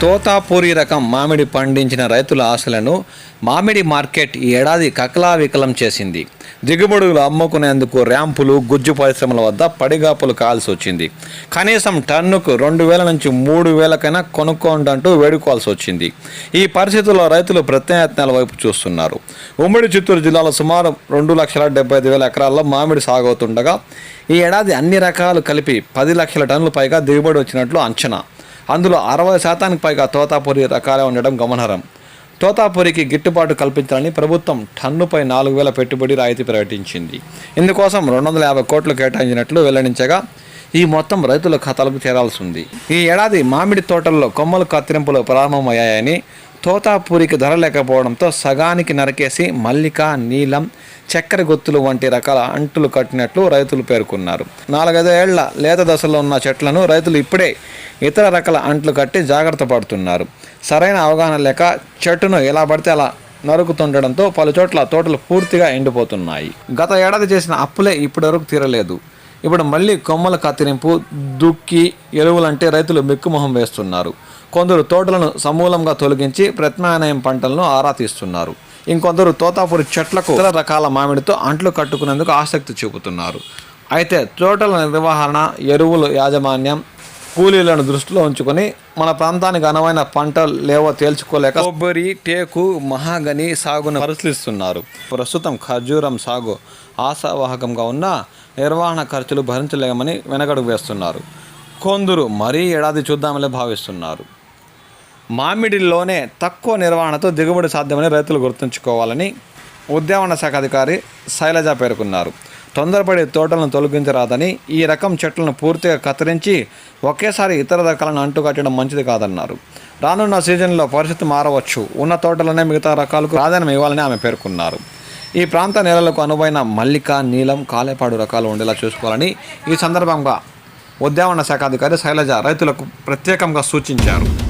తోతాపూరి రకం మామిడి పండించిన రైతుల ఆశలను మామిడి మార్కెట్ ఈ ఏడాది కకలావికలం చేసింది. దిగుబడులు అమ్ముకునేందుకు ర్యాంపులు గుజ్జు పరిశ్రమల వద్ద పడిగాపులు కాల్సి వచ్చింది. కనీసం టన్నుకు రెండు వేల నుంచి మూడు వేలకైనా కొనుక్కోండి అంటూ వేడుకోవాల్సి వచ్చింది. ఈ పరిస్థితుల్లో రైతులు ప్రత్యయత్నాల వైపు చూస్తున్నారు. ఉమ్మడి చిత్తూరు జిల్లాలో సుమారు రెండు లక్షల డెబ్బై ఐదు వేల ఎకరాల్లో మామిడి సాగవుతుండగా ఈ ఏడాది అన్ని రకాలు కలిపి పది లక్షల టన్నుల పైగా దిగుబడి వచ్చినట్లు అంచనా. అందులో అరవై శాతానికి పైగా తోతాపురి రకాలే ఉండడం గమనార్హం. తోతాపురికి గిట్టుబాటు కల్పించాలని ప్రభుత్వం టన్నుపై నాలుగు వేల పెట్టుబడి రాయితీ ప్రకటించింది. ఇందుకోసం రెండు వందల యాభై కోట్లు కేటాయించినట్లు వెల్లడించగా ఈ మొత్తం రైతుల ఖాతాలకు చేరాల్సి ఉంది. ఈ ఏడాది మామిడి తోటల్లో కొమ్మలు కత్తిరింపులు ప్రారంభమయ్యాయని తోతాపూరికి ధర లేకపోవడంతో సగానికి నరికేసి మల్లిక నీలం చక్కెర గుత్తులు వంటి రకాల అంటులు కట్టినట్లు రైతులు పేర్కొన్నారు. నాలుగైదు ఏళ్ళ లేత దశలో ఉన్న చెట్లను రైతులు ఇప్పుడే ఇతర రకాల అంట్లు కట్టి జాగ్రత్త పడుతున్నారు. సరైన అవగాహన లేక చెట్టును ఎలా పడితే అలా నరుకుతుండడంతో పలు చోట్ల తోటలు పూర్తిగా ఎండిపోతున్నాయి. గత ఏడాది చేసిన అప్పులే ఇప్పటివరకు తీరలేదు. ఇప్పుడు మళ్ళీ కొమ్మల కత్తిరింపు దుక్కి ఎరువులంటే రైతులు మెక్కుమొహం వేస్తున్నారు. కొందరు తోటలను సమూలంగా తొలగించి ప్రత్యామ్నాయం పంటలను ఆరా తీస్తున్నారు. ఇంకొందరు తోతాపురి చెట్లకు ఇతర రకాల మామిడితో అంట్లు కట్టుకునేందుకు ఆసక్తి చూపుతున్నారు. అయితే తోటల నిర్వహణ ఎరువులు యాజమాన్యం కూలీలను దృష్టిలో ఉంచుకొని మన ప్రాంతానికి అనువైన పంటలు లేవో తేల్చుకోలేక కొబ్బరి టేకు మహాగని సాగును పరిశీలిస్తున్నారు. ప్రస్తుతం ఖర్జూరం సాగు ఆశావాహకంగా ఉన్న నిర్వహణ ఖర్చులు భరించలేమని వెనకడుగు వేస్తున్నారు. కొందరు మరీ ఏడాది చూద్దామని భావిస్తున్నారు. మామిడిలోనే తక్కువ నిర్వహణతో దిగుబడి సాధ్యమని రైతులు గుర్తుంచుకోవాలని ఉద్యానవన శాఖ అధికారి శైలజ పేర్కొన్నారు. తొందరపడి తోటలను తొలగించరాదని ఈ రకం చెట్లను పూర్తిగా కత్తిరించి ఒకేసారి ఇతర రకాలను అంటుకట్టడం మంచిది కాదన్నారు. రానున్న సీజన్లో పరిస్థితి మారవచ్చు. ఉన్న తోటలనే మిగతా రకాలకు ప్రాధాన్యం ఇవ్వాలని ఆమె పేర్కొన్నారు. ఈ ప్రాంత నేలలకు అనువైన మల్లిక నీలం కాలేపాడు రకాలు ఉండేలా చూసుకోవాలని ఈ సందర్భంగా ఉద్యానవన శాఖ అధికారి శైలజ రైతులకు ప్రత్యేకంగా సూచించారు.